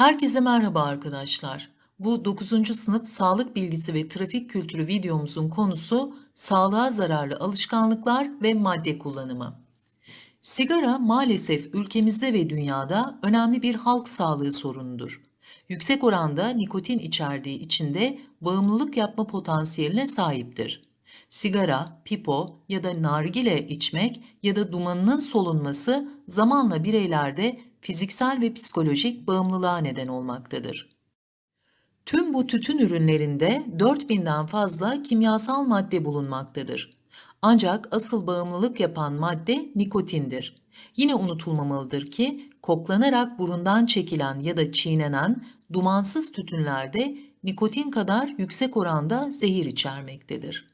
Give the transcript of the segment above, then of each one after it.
Herkese merhaba arkadaşlar. Bu 9. sınıf sağlık bilgisi ve trafik kültürü videomuzun konusu sağlığa zararlı alışkanlıklar ve madde kullanımı. Sigara maalesef ülkemizde ve dünyada önemli bir halk sağlığı sorunudur. Yüksek oranda nikotin içerdiği için de bağımlılık yapma potansiyeline sahiptir. Sigara, pipo ya da nargile içmek ya da dumanının solunması zamanla bireylerde fiziksel ve psikolojik bağımlılığa neden olmaktadır. Tüm bu tütün ürünlerinde 4000'den fazla kimyasal madde bulunmaktadır. Ancak asıl bağımlılık yapan madde nikotindir. Yine unutulmamalıdır ki koklanarak burundan çekilen ya da çiğnenen dumansız tütünlerde nikotin kadar yüksek oranda zehir içermektedir.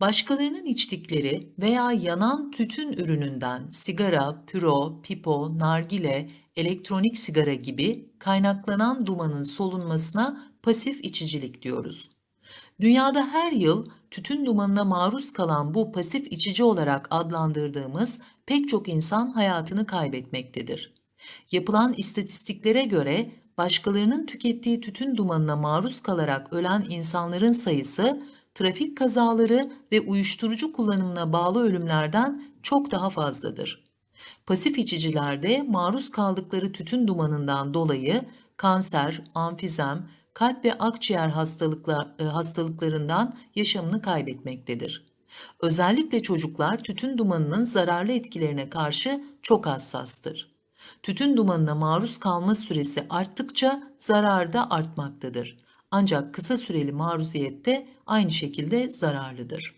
Başkalarının içtikleri veya yanan tütün ürününden sigara, püro, pipo, nargile, elektronik sigara gibi kaynaklanan dumanın solunmasına pasif içicilik diyoruz. Dünyada her yıl tütün dumanına maruz kalan bu pasif içici olarak adlandırdığımız pek çok insan hayatını kaybetmektedir. Yapılan istatistiklere göre başkalarının tükettiği tütün dumanına maruz kalarak ölen insanların sayısı trafik kazaları ve uyuşturucu kullanımına bağlı ölümlerden çok daha fazladır. Pasif içicilerde maruz kaldıkları tütün dumanından dolayı kanser, amfizem, kalp ve akciğer e, hastalıklarından yaşamını kaybetmektedir. Özellikle çocuklar tütün dumanının zararlı etkilerine karşı çok hassastır. Tütün dumanına maruz kalma süresi arttıkça zarar da artmaktadır. Ancak kısa süreli maruziyet de aynı şekilde zararlıdır.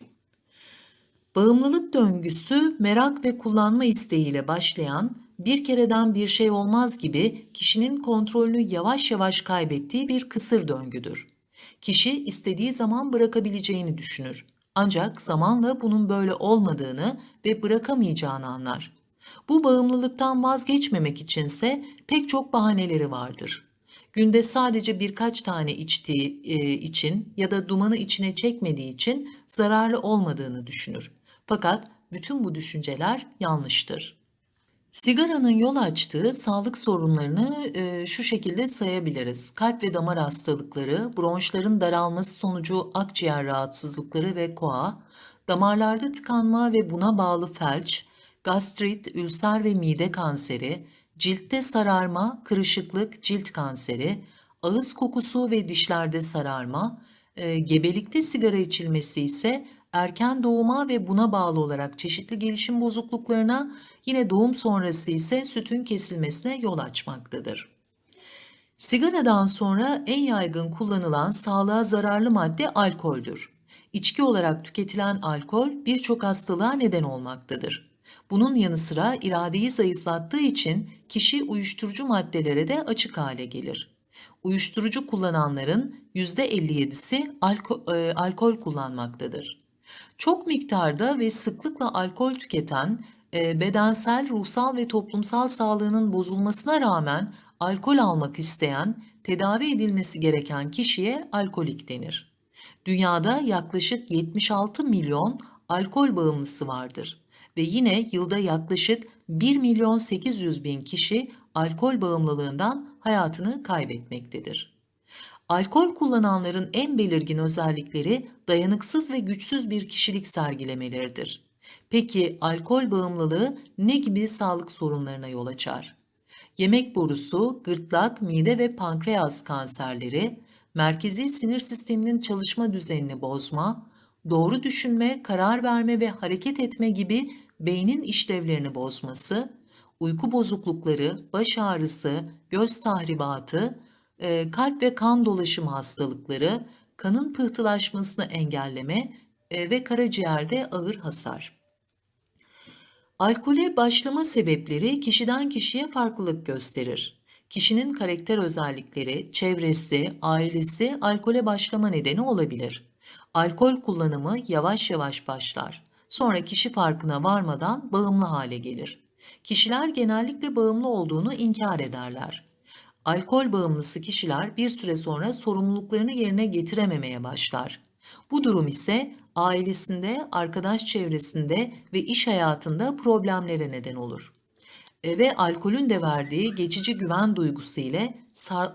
Bağımlılık döngüsü merak ve kullanma isteğiyle başlayan bir kereden bir şey olmaz gibi kişinin kontrolünü yavaş yavaş kaybettiği bir kısır döngüdür. Kişi istediği zaman bırakabileceğini düşünür. Ancak zamanla bunun böyle olmadığını ve bırakamayacağını anlar. Bu bağımlılıktan vazgeçmemek içinse pek çok bahaneleri vardır günde sadece birkaç tane içtiği e, için ya da dumanı içine çekmediği için zararlı olmadığını düşünür. Fakat bütün bu düşünceler yanlıştır. Sigaranın yol açtığı sağlık sorunlarını e, şu şekilde sayabiliriz. Kalp ve damar hastalıkları, bronşların daralması sonucu akciğer rahatsızlıkları ve koa, damarlarda tıkanma ve buna bağlı felç, gastrit, ülser ve mide kanseri, ciltte sararma, kırışıklık, cilt kanseri, ağız kokusu ve dişlerde sararma, e, gebelikte sigara içilmesi ise erken doğuma ve buna bağlı olarak çeşitli gelişim bozukluklarına, yine doğum sonrası ise sütün kesilmesine yol açmaktadır. Sigaradan sonra en yaygın kullanılan sağlığa zararlı madde alkoldür. İçki olarak tüketilen alkol birçok hastalığa neden olmaktadır. Bunun yanı sıra iradeyi zayıflattığı için kişi uyuşturucu maddelere de açık hale gelir. Uyuşturucu kullananların %57'si alko e, alkol kullanmaktadır. Çok miktarda ve sıklıkla alkol tüketen, e, bedensel, ruhsal ve toplumsal sağlığının bozulmasına rağmen alkol almak isteyen, tedavi edilmesi gereken kişiye alkolik denir. Dünyada yaklaşık 76 milyon alkol bağımlısı vardır ve yine yılda yaklaşık 1 milyon 800 bin kişi alkol bağımlılığından hayatını kaybetmektedir. Alkol kullananların en belirgin özellikleri dayanıksız ve güçsüz bir kişilik sergilemeleridir. Peki alkol bağımlılığı ne gibi sağlık sorunlarına yol açar? Yemek borusu, gırtlak, mide ve pankreas kanserleri, merkezi sinir sisteminin çalışma düzenini bozma, doğru düşünme, karar verme ve hareket etme gibi beynin işlevlerini bozması, uyku bozuklukları, baş ağrısı, göz tahribatı, e, kalp ve kan dolaşımı hastalıkları, kanın pıhtılaşmasını engelleme e, ve karaciğerde ağır hasar. Alkole başlama sebepleri kişiden kişiye farklılık gösterir. Kişinin karakter özellikleri, çevresi, ailesi alkole başlama nedeni olabilir. Alkol kullanımı yavaş yavaş başlar. Sonra kişi farkına varmadan bağımlı hale gelir. Kişiler genellikle bağımlı olduğunu inkar ederler. Alkol bağımlısı kişiler bir süre sonra sorumluluklarını yerine getirememeye başlar. Bu durum ise ailesinde, arkadaş çevresinde ve iş hayatında problemlere neden olur. e, ve alkolün de verdiği geçici güven duygusu ile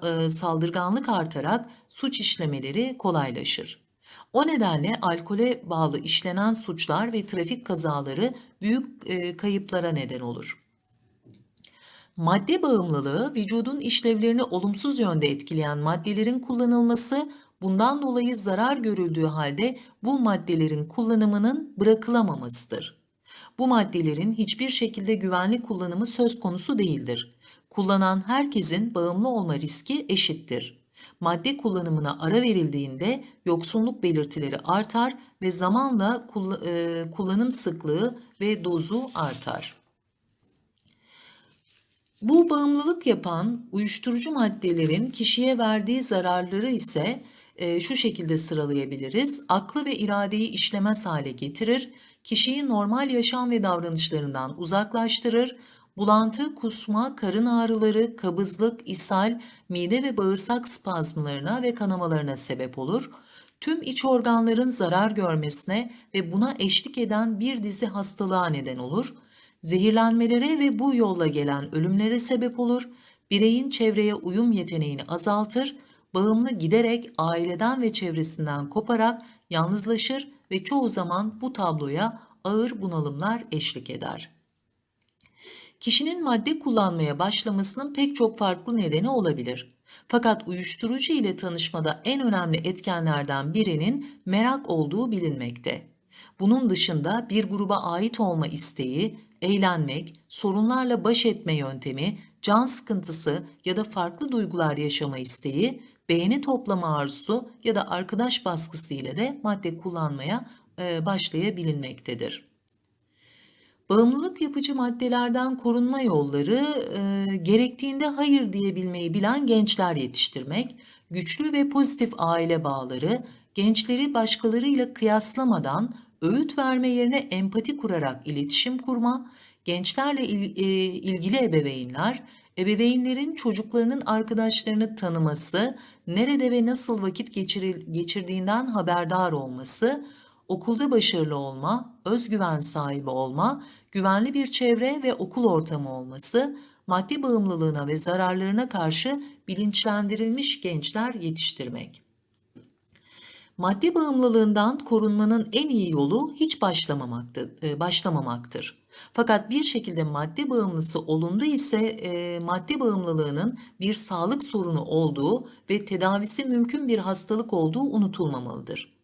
e, saldırganlık artarak suç işlemeleri kolaylaşır. O nedenle alkole bağlı işlenen suçlar ve trafik kazaları büyük e, kayıplara neden olur. Madde bağımlılığı, vücudun işlevlerini olumsuz yönde etkileyen maddelerin kullanılması, bundan dolayı zarar görüldüğü halde bu maddelerin kullanımının bırakılamamasıdır. Bu maddelerin hiçbir şekilde güvenli kullanımı söz konusu değildir. Kullanan herkesin bağımlı olma riski eşittir. Madde kullanımına ara verildiğinde yoksunluk belirtileri artar ve zamanla e, kullanım sıklığı ve dozu artar. Bu bağımlılık yapan uyuşturucu maddelerin kişiye verdiği zararları ise e, şu şekilde sıralayabiliriz. Aklı ve iradeyi işlemez hale getirir, kişiyi normal yaşam ve davranışlarından uzaklaştırır, bulantı, kusma, karın ağrıları, kabızlık, ishal, mide ve bağırsak spazmlarına ve kanamalarına sebep olur. Tüm iç organların zarar görmesine ve buna eşlik eden bir dizi hastalığa neden olur zehirlenmelere ve bu yolla gelen ölümlere sebep olur, bireyin çevreye uyum yeteneğini azaltır, bağımlı giderek aileden ve çevresinden koparak yalnızlaşır ve çoğu zaman bu tabloya ağır bunalımlar eşlik eder. Kişinin madde kullanmaya başlamasının pek çok farklı nedeni olabilir. Fakat uyuşturucu ile tanışmada en önemli etkenlerden birinin merak olduğu bilinmekte. Bunun dışında bir gruba ait olma isteği, eğlenmek, sorunlarla baş etme yöntemi, can sıkıntısı ya da farklı duygular yaşama isteği, beğeni toplama arzusu ya da arkadaş baskısı ile de madde kullanmaya e, başlayabilinmektedir. Bağımlılık yapıcı maddelerden korunma yolları e, gerektiğinde hayır diyebilmeyi bilen gençler yetiştirmek, güçlü ve pozitif aile bağları, gençleri başkalarıyla kıyaslamadan öğüt verme yerine empati kurarak iletişim kurma, gençlerle e, ilgili ebeveynler, ebeveynlerin çocuklarının arkadaşlarını tanıması, nerede ve nasıl vakit geçirdiğinden haberdar olması, okulda başarılı olma, özgüven sahibi olma, güvenli bir çevre ve okul ortamı olması, maddi bağımlılığına ve zararlarına karşı bilinçlendirilmiş gençler yetiştirmek. Madde bağımlılığından korunmanın en iyi yolu hiç. E, başlamamaktır. Fakat bir şekilde madde bağımlısı olundu ise e, madde bağımlılığının bir sağlık sorunu olduğu ve tedavisi mümkün bir hastalık olduğu unutulmamalıdır.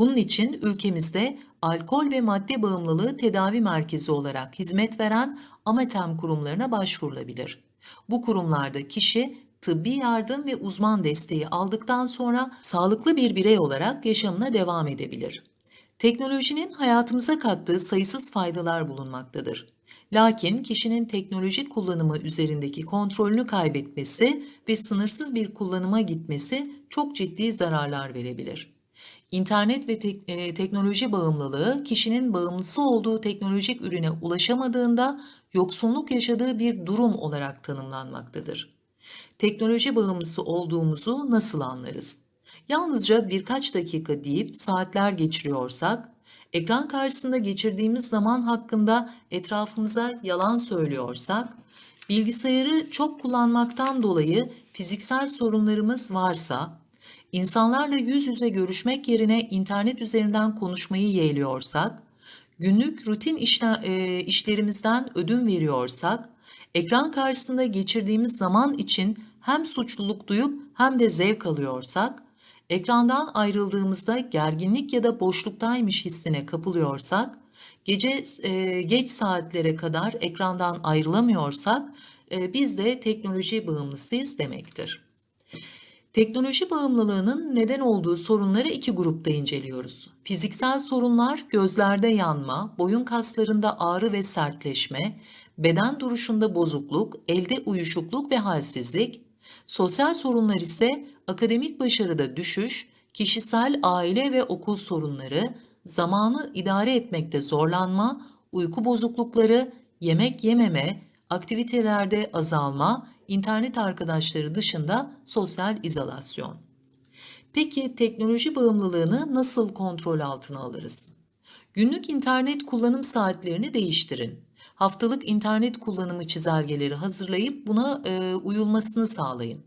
Bunun için ülkemizde alkol ve madde bağımlılığı tedavi merkezi olarak hizmet veren AMETEM kurumlarına başvurulabilir. Bu kurumlarda kişi tıbbi yardım ve uzman desteği aldıktan sonra sağlıklı bir birey olarak yaşamına devam edebilir. Teknolojinin hayatımıza kattığı sayısız faydalar bulunmaktadır. Lakin kişinin teknoloji kullanımı üzerindeki kontrolünü kaybetmesi ve sınırsız bir kullanıma gitmesi çok ciddi zararlar verebilir. İnternet ve tek, e, teknoloji bağımlılığı kişinin bağımlısı olduğu teknolojik ürüne ulaşamadığında yoksunluk yaşadığı bir durum olarak tanımlanmaktadır teknoloji bağımlısı olduğumuzu nasıl anlarız? Yalnızca birkaç dakika deyip saatler geçiriyorsak, ekran karşısında geçirdiğimiz zaman hakkında etrafımıza yalan söylüyorsak, bilgisayarı çok kullanmaktan dolayı fiziksel sorunlarımız varsa, insanlarla yüz yüze görüşmek yerine internet üzerinden konuşmayı yeğliyorsak, günlük rutin işle, e, işlerimizden ödün veriyorsak, ekran karşısında geçirdiğimiz zaman için hem suçluluk duyup hem de zevk alıyorsak, ekrandan ayrıldığımızda gerginlik ya da boşluktaymış hissine kapılıyorsak, gece e, geç saatlere kadar ekrandan ayrılamıyorsak e, biz de teknoloji bağımlısıyız demektir. Teknoloji bağımlılığının neden olduğu sorunları iki grupta inceliyoruz. Fiziksel sorunlar gözlerde yanma, boyun kaslarında ağrı ve sertleşme, beden duruşunda bozukluk, elde uyuşukluk ve halsizlik, Sosyal sorunlar ise akademik başarıda düşüş, kişisel aile ve okul sorunları, zamanı idare etmekte zorlanma, uyku bozuklukları, yemek yememe, aktivitelerde azalma, internet arkadaşları dışında sosyal izolasyon. Peki teknoloji bağımlılığını nasıl kontrol altına alırız? Günlük internet kullanım saatlerini değiştirin. haftalık internet kullanımı çizelgeleri hazırlayıp buna e, uyulmasını sağlayın.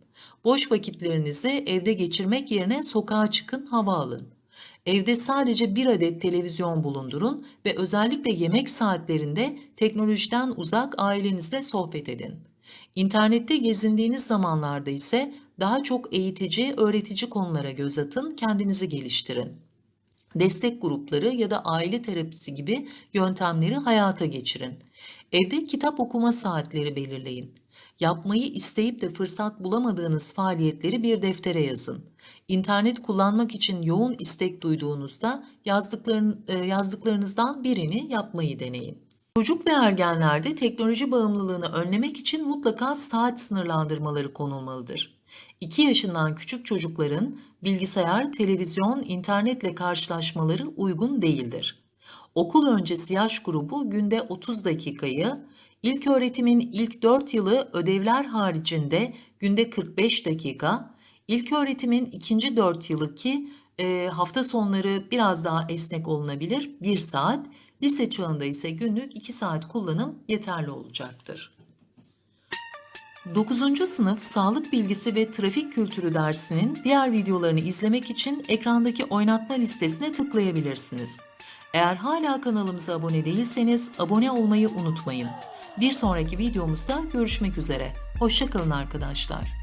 Boş vakitlerinizi evde geçirmek yerine sokağa çıkın, hava alın. Evde sadece bir adet televizyon bulundurun ve özellikle yemek saatlerinde teknolojiden uzak ailenizle sohbet edin. İnternette gezindiğiniz zamanlarda ise daha çok eğitici, öğretici konulara göz atın, kendinizi geliştirin. Destek grupları ya da aile terapisi gibi yöntemleri hayata geçirin. Evde kitap okuma saatleri belirleyin. Yapmayı isteyip de fırsat bulamadığınız faaliyetleri bir deftere yazın. İnternet kullanmak için yoğun istek duyduğunuzda e, yazdıklarınızdan birini yapmayı deneyin. Çocuk ve ergenlerde teknoloji bağımlılığını önlemek için mutlaka saat sınırlandırmaları konulmalıdır. 2 yaşından küçük çocukların bilgisayar, televizyon, internetle karşılaşmaları uygun değildir. Okul öncesi yaş grubu günde 30 dakikayı, ilk öğretimin ilk 4 yılı ödevler haricinde günde 45 dakika, ilk öğretimin ikinci 4 yılı ki e, hafta sonları biraz daha esnek olunabilir 1 saat, lise çağında ise günlük 2 saat kullanım yeterli olacaktır. 9. sınıf sağlık bilgisi ve trafik kültürü dersinin diğer videolarını izlemek için ekrandaki oynatma listesine tıklayabilirsiniz. Eğer hala kanalımıza abone değilseniz abone olmayı unutmayın. Bir sonraki videomuzda görüşmek üzere. Hoşçakalın arkadaşlar.